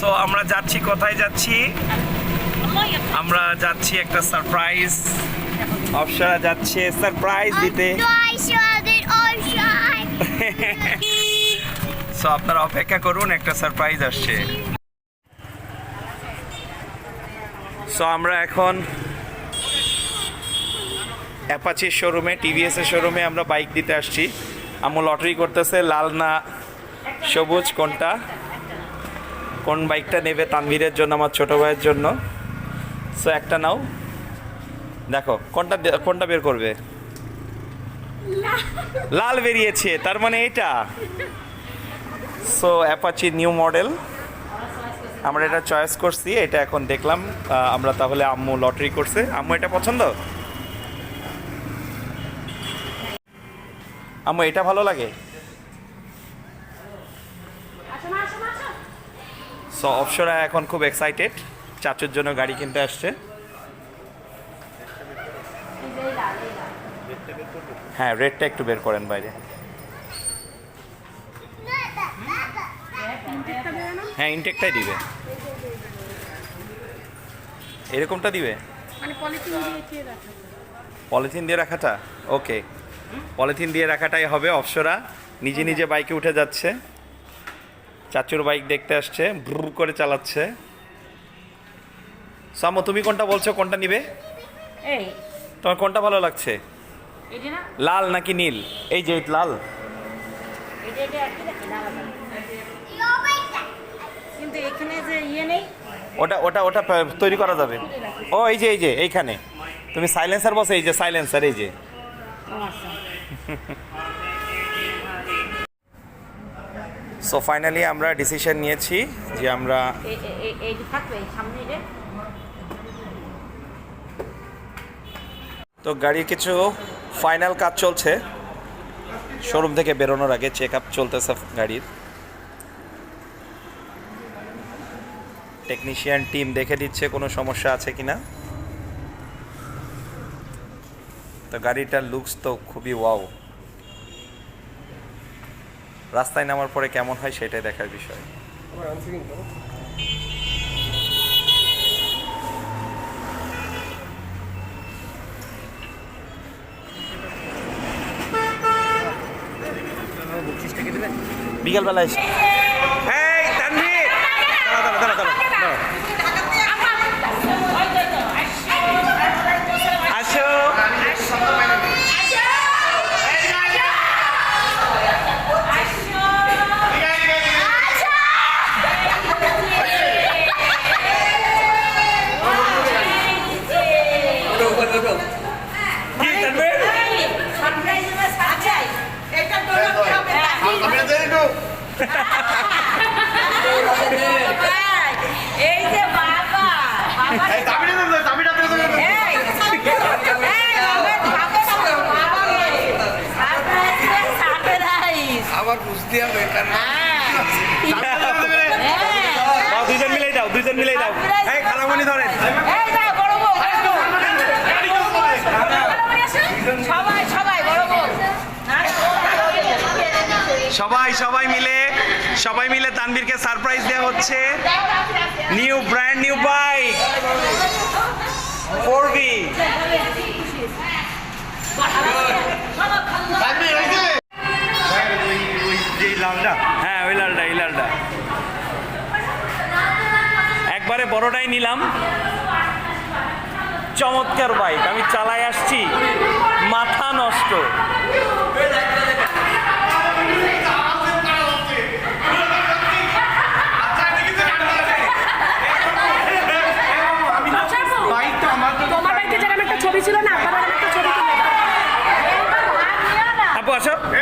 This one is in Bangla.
সো আমরা যাচ্ছি কোথায় যাচ্ছি? আমরা যাচ্ছি একটা সারপ্রাইজ অপসরা যাচ্ছে সারপ্রাইজ দিতে। সো আপনারা অপেক্ষা করুন একটা সারপ্রাইজ আসছে। সো আমরা এখন অ্যাপাচির শোরুমে টিভিএস এর শোরুমে আমরা বাইক দিতে আসছি। আমু লটারি করতেছে লাল না সবুজ কোনটা? কোন বাইকটা নেবে তানভীরের জন্য আমার ছোট ভাইয়ের জন্য। সো একটা নাও। দেখো কোনটা কোনটা বের করবে? লাল। বেরিয়েছে তার মানে এটা। সো অ্যাপাচি নিউ মডেল আমরা এটা চয়েস করছি এটা এখন দেখলাম। আমরা তাহলে আম্মু লটারি করছে। আম্মু এটা পছন্দ? আম্মু এটা ভালো লাগে? সো অপসরা এখন খুব এক্সাইটেড চাচুর জন্য গাড়ি কিনতে আসছে। হ্যাঁ রেডটা একটু বের করেন বাইরে। হ্যাঁ ইনটেকটাই দিবে। এরকমটা দিবে? মানে পলিথিন দিয়ে পলিথিন দিয়ে রাখাটা? ওকে পলিথিন দিয়ে রাখাটাই হবে অপসরা নিজে নিজে বাইকে উঠে যাচ্ছে। চাচুর বাইক দেখতে আসছে ভ্রু করে চালাচ্ছে। সামো তুমি কোনটা বলছো কোনটা নিবে? এই। তোমার কোনটা ভালো লাগছে? লাল নাকি নীল? এই যে লাল? কিন্তু এখানে যে ইয়ে নেই। ওটা ওটা ওটা তৈরি করা যাবে। ও এই যে এই যে এইখানে। তুমি সাইলেন্সার বসে এই যে সাইলেন্সার এই যে। আচ্ছা। সো ফাইনালি আমরা ডিসিশন নিয়েছি যে আমরা তো গাড়ির কিছু ফাইনাল কাজ চলছে। শোরুম থেকে বেরোনোর আগে চেক আপ চলতেছে গাড়ির। টেকনিশিয়ান টিম দেখে দিচ্ছে কোনো সমস্যা আছে কিনা। তো গাড়িটার লুকস তো খুবই ওয়াও রাস্তায় নামার পরে কেমন হয় সেটাই দেখার বিষয়। বিকেলবেলা এসে এই যে বাবা বাবা এই, এই, বাবা, বাবা রে। Surprise, surprise। আবার বুঝতে হবে হ্যাঁ। দুইজন মিলেই দাও দুইজন মিলেই দাও এই খালামণি ধরেন। সবাই সবাই সবাই মিলে সবাই মিলে তানভীরকে সারপ্রাইজ দেওয়া হচ্ছে। New brand new bike four B হ্যাঁ ওই লালটা এই লালটা। একবারে বড়টাই নিলাম। চমৎকার বাইক আমি চালাই আসছি। মাথা নষ্ট। তোমার